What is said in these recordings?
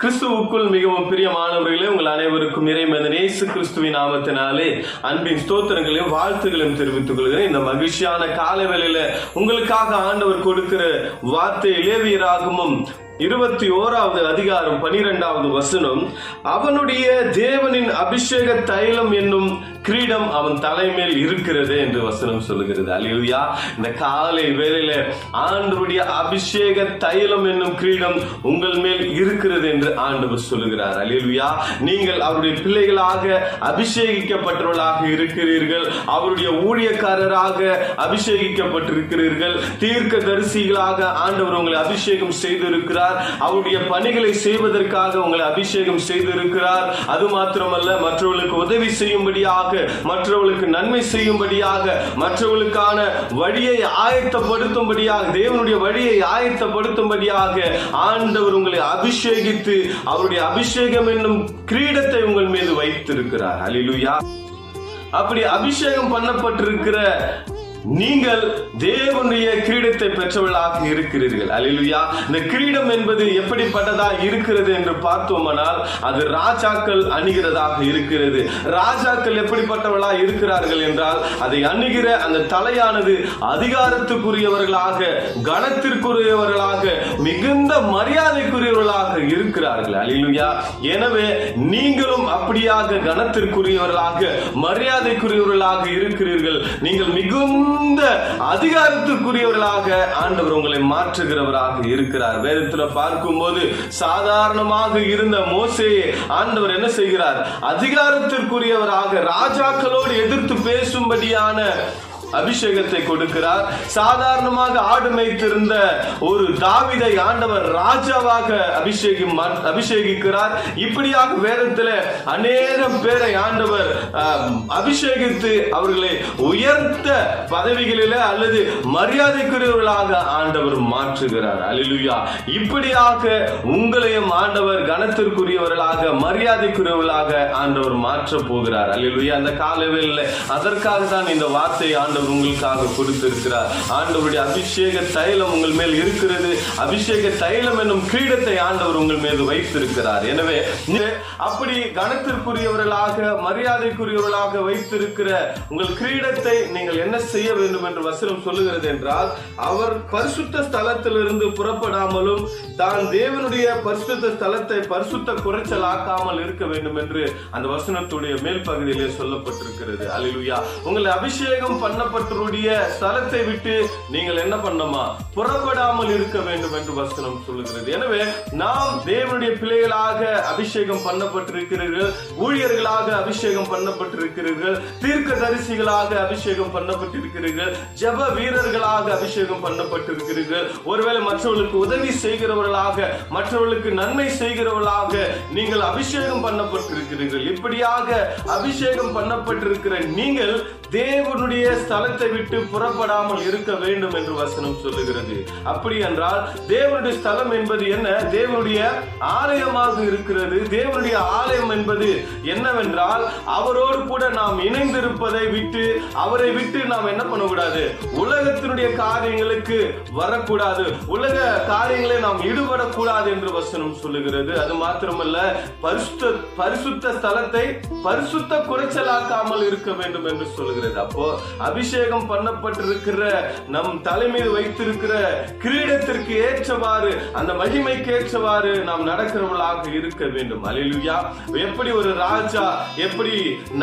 கிறிஸ்துவுக்குள் மிகவும் பிரியமானவர்களே உங்கள் அனைவருக்கும் இறைமதன் இயேசு கிறிஸ்துவின் நாமத்தினாலே அன்பின் ஸ்தோத்திரங்களையும் வாழ்த்துகளையும் தெரிவித்துக் கொள்கிறேன். இந்த மகிழ்ச்சியான காலை வேளையில உங்களுக்காக ஆண்டவர் கொடுக்கிற வார்த்தை இளைவியராகமும் இருபத்தி ஓராவது அதிகாரம் பனிரெண்டாவது வசனம் அவனுடைய தேவனின் அபிஷேக தைலம் என்னும் கிரீடம் அவன் தலைமையில் இருக்கிறது என்று வசனம் சொல்லுகிறது. அல்லேலூயா. இந்த காலை வேலையில ஆண்டவருடைய அபிஷேக தைலம் என்னும் கிரீடம் உங்கள் மேல் இருக்கிறது என்று ஆண்டவர் சொல்லுகிறார். அல்லேலூயா. நீங்கள் அவருடைய பிள்ளைகளாக அபிஷேகிக்கப்பட்டவர்களாக இருக்கிறீர்கள். அவருடைய ஊழியக்காரராக அபிஷேகிக்கப்பட்டிருக்கிறீர்கள். தீர்க்க தரிசிகளாக ஆண்டவர் உங்களை அபிஷேகம் செய்திருக்கிறார். அவருடைய பணிகளை செய்வதற்காக உங்களை அபிஷேகம் செய்திருக்கிறார். அது மாத்திரமல்ல மற்றவர்களுக்கு உதவி செய்யும்படியாக மற்றவர்களுக்கு நன்மை செய்யும்படியாக மற்றவர்களுக்கான வழியை ஆயத்தப்படுத்தும்படியாக தேவனுடைய வழியை ஆயத்தப்படுத்தும்படியாக ஆண்டவர் உங்களை அபிஷேகித்து அவருடைய அபிஷேகம் என்னும் கிரீடத்தை உங்கள் மீது வைத்திருக்கிறார். அலிலுயா அப்படி அபிஷேகம் பண்ணப்பட்டிருக்கிற நீங்கள் தேவனுடைய கிரீடத்தை பெற்றவர்களாக இருக்கிறீர்கள். அலிலுயா இந்த கிரீடம் என்பது எப்படிப்பட்டதா இருக்கிறது என்று பார்த்தோமானால் அது ராஜாக்கள் அணிகிறதாக இருக்கிறது. ராஜாக்கள் எப்படிப்பட்டவர்களாக இருக்கிறார்கள் என்றால் அதை அணுகிற அந்த தலையானது அதிகாரத்துக்குரியவர்களாக கனத்திற்குரியவர்களாக மிகுந்த மரியாதைக்குரியவர்களாக இருக்கிறார்கள். அலிலுயா எனவே நீங்களும் அப்படியாக கனத்திற்குரியவர்களாக மரியாதைக்குரியவர்களாக இருக்கிறீர்கள். நீங்கள் மிகுந்த அதிகாரத்துக்குரியவர்களாக ஆண்டவர் உங்களை மாற்றுகிறவராக இருக்கிறார். வேதத்துல பார்க்கும்போது சாதாரணமாக இருந்த மோசையை ஆண்டவர் என்ன செய்கிறார்? அதிகாரத்திற்குரியவராக ராஜாக்களோடு எதிர்த்து பேசும்படியான அபிஷேகத்தை கொடுக்கிறார். சாதாரணமாக ஆடு மேய்த்திருந்த ஒரு தாவிதை ஆண்டவர் ராஜாவாக அபிஷேகம் அபிஷேகிக்கிறார். இப்படியாக வேதத்தில் அநேகம் பேரை ஆண்டவர் அபிஷேகித்து அவர்களை உயர்த்த பதவிகளில அல்லது மரியாதைக்குரியவர்களாக ஆண்டவர் மாற்றுகிறார். அலிலுயா இப்படியாக உங்களையும் ஆண்டவர் கனத்திற்குரியவர்களாக மரியாதைக்குரியவர்களாக ஆண்டவர் மாற்ற போகிறார். அலிலுயா அந்த காலவேளையில் அதற்காக தான் இந்த வார்த்தை ஆண்டவர் ஆண்டவர் உங்களுக்காக கொடுத்திருக்கிறார். ஆண்டவருடைய அபிஷேக தைலம் உங்கள் மேல் இருக்கிறது. அபிஷேக தைலம் என்னும் கிரீடத்தை ஆண்டவர் உங்கள் மேல் வைத்திருக்கிறார். எனவே அப்படி கணத்திற்குரியவர்களாக மரியாதைக்குரியவர்களாக வைத்திருக்கிற உங்கள் கிரீடத்தை நீங்கள் என்ன செய்ய வேண்டும் என்று வசனம் சொல்லுகிறது என்றால் அவர் பரிசுத்த ஸ்தலத்திலிருந்து புறப்படாமலும் தான் தேவனுடைய பரிசுத்த ஸ்தலத்தை பரிசுத்த குறைச்சல் ஆக்காமல் இருக்க வேண்டும் என்று அந்த வசனத்துடைய மேல் பகுதியிலே சொல்லப்பட்டிருக்கிறது. அலிலுயா உங்களை அபிஷேகம் பண்ண பண்ணப்பட்டருடைய ஸ்தலத்தை விட்டு நீங்கள் என்ன பண்ணமா புறப்படாமல் இருக்க வேண்டும் என்று வசனம் சொல்லுகிறது. எனவே நாம் தேவனுடைய பிள்ளைகளாக அபிஷேகம் பண்ணப்பட்டிருக்கிறீர்கள் ஊழியர்களாக அபிஷேகம் பண்ணப்பட்டிருக்கிறீர்கள் தீர்க்க தரிசிகளாக அபிஷேகம் பண்ணப்பட்டிருக்கிறீர்கள் ஜெப வீரர்களாக அபிஷேகம் பண்ணப்பட்டிருக்கிறீர்கள். ஒருவேளை மற்றவர்களுக்கு உதவி செய்கிறவர்களாக மற்றவர்களுக்கு நன்மை செய்கிறவர்களாக நீங்கள் அபிஷேகம் பண்ணப்பட்டிருக்கிறீர்கள். இப்படியாக அபிஷேகம் பண்ணப்பட்டிருக்கிற நீங்கள் தேவனுடைய ஸ்தலத்தை விட்டு புறப்படாமல் இருக்க வேண்டும் என்று வசனம் சொல்லுகிறது. அப்படி என்றால் தேவனுடைய ஸ்தலம் என்பது என்ன? தேவனுடைய ஆலயமாக இருக்கிறது. தேவனுடைய ஆலயம் என்பது என்னவென்றால் அவரோடு கூட நாம் இணைந்திருப்பதை விட்டு அவரை விட்டு நாம் என்ன பண்ணக்கூடாது? உலகத்தினுடைய காரியங்களுக்கு வரக்கூடாது. உலக காரியங்களை நாம் ஈடுபடக்கூடாது என்று வசனம் சொல்லுகிறது. அது மாத்திரமல்ல பரிசுத்த பரிசுத்த ஸ்தலத்தை பரிசுத்த குறைச்சலாக்காமல் இருக்க வேண்டும் என்று சொல்லுகிறது. அப்போ அபிஷேகம் பண்ணப்பட்டிருக்கிற நம் தலைமையில் வைத்திருக்கிற கிரீடத்திற்கு ஏற்றவாறு அந்த மகிமைக்கு ஏற்றவாறு நாம் நடக்கிறவர்களாக இருக்க வேண்டும். அலிலுயா எப்படி ஒரு ராஜா எப்படி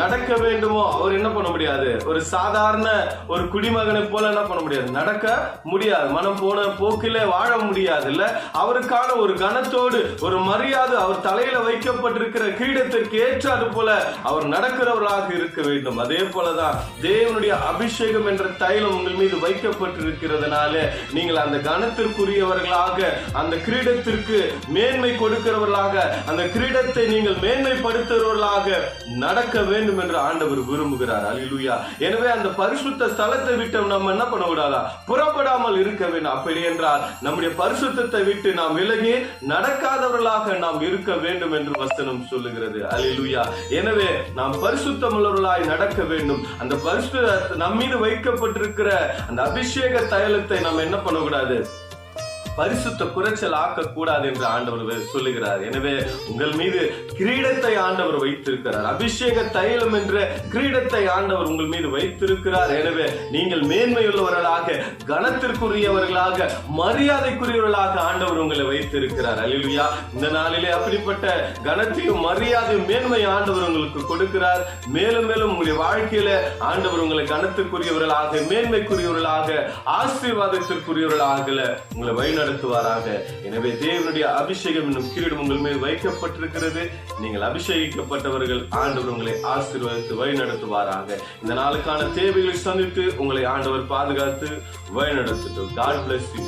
நடக்க வேண்டுமோ அவர் என்ன பண்ண முடியாது? ஒரு சாதாரண ஒரு குடிமகனை போல என்ன பண்ண முடியாது? நடக்க முடியாது. மனம் போன போக்கில வாழ முடியாது இல்ல அவருக்கான ஒரு கனத்தோடு ஒரு மரியாதை அவர் தலையில வைக்கப்பட்டிருக்கிற கிரீடத்திற்கு ஏற்றாது போல அவர் நடக்கிறவராக இருக்க வேண்டும். அதே போலதான் தேவனுடைய அபி அபிஷேகம் என்ற தைலம் உங்கள் மீது வைக்கப்பட்டிருக்கிறதுனால நீங்கள் அந்த கனத்திற்குரியவர்களாக அந்த கிரீடத்திற்கு மேன்மை கொடுக்கிறவர்களாக அந்த கிரீடத்தை நீங்கள் மேன்மைப்படுத்துகிறவர்களாக நடக்க வேண்டும் என்று ஆண்டவர் விரும்புகிறார். அலிலுயா எனவே அந்த பரிசுத்த ஸ்தலத்தை விட்டு நம்ம என்ன பண்ண விடாதா புறப்படாமல் இருக்க வேண்டும். அப்படி என்றால் நம்முடைய பரிசுத்தத்தை விட்டு நாம் விலகி நடக்காதவர்களாக நாம் இருக்க வேண்டும் என்று வசனம் சொல்லுகிறது. அலிலுயா எனவே நாம் பரிசுத்தமுள்ளவர்களாய் நடக்க வேண்டும். அந்த பரிசு நம்ம மீது வைக்கப்பட்டிருக்கிற அந்த அபிஷேக தைலத்தை நம்ம என்ன பண்ணக்கூடாது? பரிசுத்த குறைச்சல் ஆக்க கூடாது என்று ஆண்டவர் சொல்லுகிறார். எனவே உங்கள் மீது கிரீடத்தை ஆண்டவர் வைத்திருக்கிறார். அபிஷேக தைலம் என்ற கிரீடத்தை ஆண்டவர் உங்கள் மீது வைத்திருக்கிறார். எனவே நீங்கள் மேன்மையுள்ளவர்களாக கனத்திற்குரியவர்களாக மரியாதைக்குரியவர்களாக ஆண்டவர் உங்களை வைத்திருக்கிறார். அல்லேலூயா. இந்த நாளிலே அப்படிப்பட்ட கனத்தையும் மரியாதையும் மேன்மை ஆண்டவர் உங்களுக்கு கொடுக்கிறார். மேலும் மேலும் உங்களுடைய வாழ்க்கையில ஆண்டவர் உங்களை கனத்துக்குரியவர்களாக மேன்மைக்குரியவர்களாக ஆசீர்வாதத்திற்குரியவர்களாக உங்களை வழிநடத்துவாராக எனவே தேவனுடைய அபிஷேகம் என்னும் கிரீடம் உங்கள் மேல் வைக்கப்பட்டிருக்கிறது. நீங்கள் அபிஷேகிக்கப்பட்டவர்கள் ஆண்டவர் உங்களை ஆசீர்வதித்து வழிநடத்துவாராக. இந்த நாளுக்கான தேவைகளை சந்தித்து உங்களை ஆண்டவர் பாதுகாத்து வழிநடத்தட்டும் காட் பிளஸ் யூ